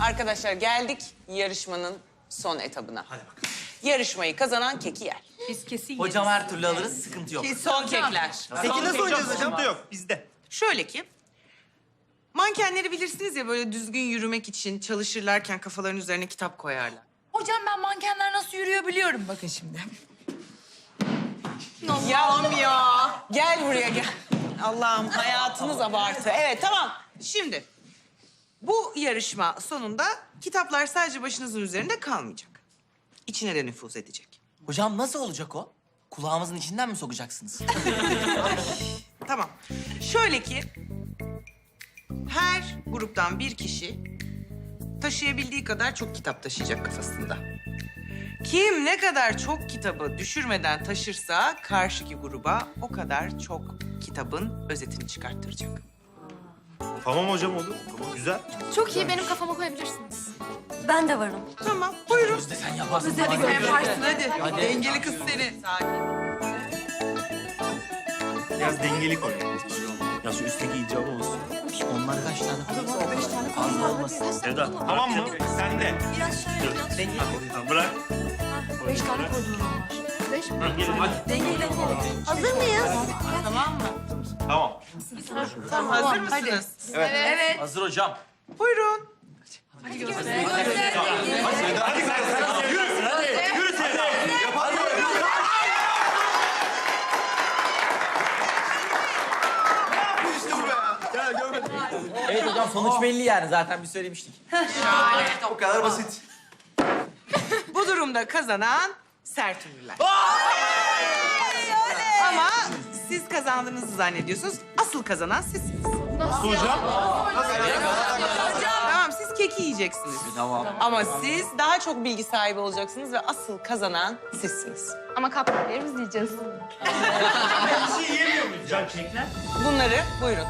Arkadaşlar geldik yarışmanın son etabına. Hadi bakalım. Yarışmayı kazanan keki yer. Biz kesin Hocam her türlü alırız, sıkıntı yok. Son kekler. Peki nasıl oynayacağız hocam? Sıkıntı yok bizde. Şöyle ki, mankenleri bilirsiniz ya böyle düzgün yürümek için çalışırlarken kafaların üzerine kitap koyarlar. Hocam ben mankenler nasıl yürüyor biliyorum bakın şimdi. Allah'ım ya. Gel buraya gel. Allah'ım hayatınız abartı. Evet tamam. Şimdi bu yarışma sonunda kitaplar sadece başınızın üzerinde kalmayacak. İçine de nüfuz edecek. Hocam nasıl olacak o? Kulağımızın içinden mi sokacaksınız? Tamam. Şöyle ki her gruptan bir kişi taşıyabildiği kadar çok kitap taşıyacak kafasında. Kim ne kadar çok kitabı düşürmeden taşırsa karşıki gruba o kadar çok kitabın özetini çıkarttıracak. Tamam hocam olur. Tamam güzel. Çok iyi benim kafama koyabilirsiniz. Ben de varım. Tamam, buyurun. Biz de sen yaparsın. Bir falan. Yaparsın hadi. Dengeli kız seni. Sakin. Biraz dengeli koy. Ya şu üstteki icabı olsun. Onlar kaç tane? Beş tane fazla olmasın. Sevda tamam mı? Sen de. Biraz şöyle, biraz. Tamam, bırak. Beş tane onlar. Beş mi? Hadi. Dengeli. Hazır mıyız? Tamam? Tamam. Hazır mısınız? Evet. Hazır hocam. Buyurun. Yürü Sevda. Evet hocam sonuç belli yani zaten bir söylemiştik. O kadar basit. Bu durumda kazanan sert ünlüler. Ama siz kazandığınızı zannediyorsunuz. Asıl kazanan sizsiniz. Nasıl hocam? Tamam siz keki yiyeceksiniz. Tamam. Ama siz daha çok bilgi sahibi olacaksınız ve asıl kazanan sizsiniz. Ama kaplarımız yiyeceğiz. Bir şey yiyemiyor muyuz? Can kekler. Bunları buyurun.